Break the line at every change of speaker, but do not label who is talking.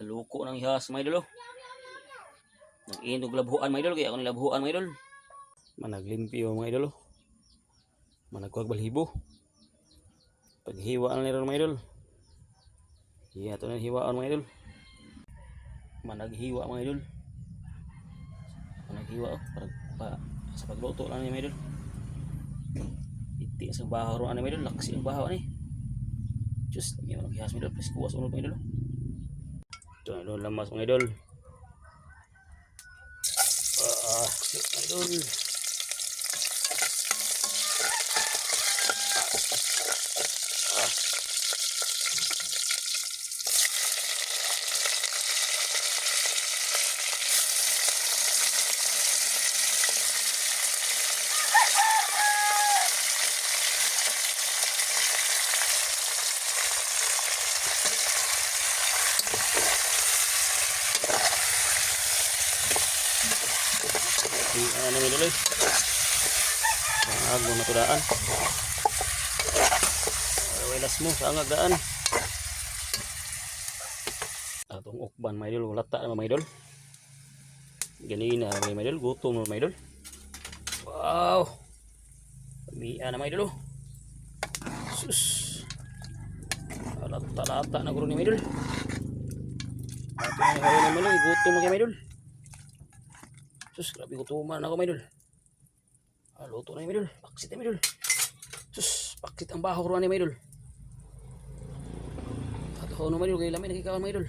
Kaluko ng ihas mga idol. oh. Nag-inog labuhan mga idol. Kaya ako nilabuhan mga idol. Managlimpi mga idol. oh. Managkuhag balhibo. Paghiwaan nila mga idol. Iya, ito na hiwaan mga idol. Managhiwa mga idol. Managhiwa oh. Para, pa, sa pagluto lang mga idol. Iti sa bahaw ani mga idol. Laksi ang bahaw ani. Diyos, may mga naghihas mga idol. Plus kuwas unod mga idol. Ito na idol, lamas mga idol. Ah, mga idol. Ano mga idol. eh. Ang mga tudaan. Welas mo sa angag daan. Atong ukban mga idol, wala ta na mga idol. Ganina mga idol, gutom na mga idol. Wow! Pamiya na mga idol. oh. Sus! Lata-lata na guro ni mga idol. Ato na kayo naman lang, gutom na mga idol. Sus, grabe gutuman ako mga idol. Ah, luto na yung mga idol. Paksit na idol. Sus, paksit ang baho ko ni mga idol. At ako naman idol, kaya lamin nakikawan mga idol.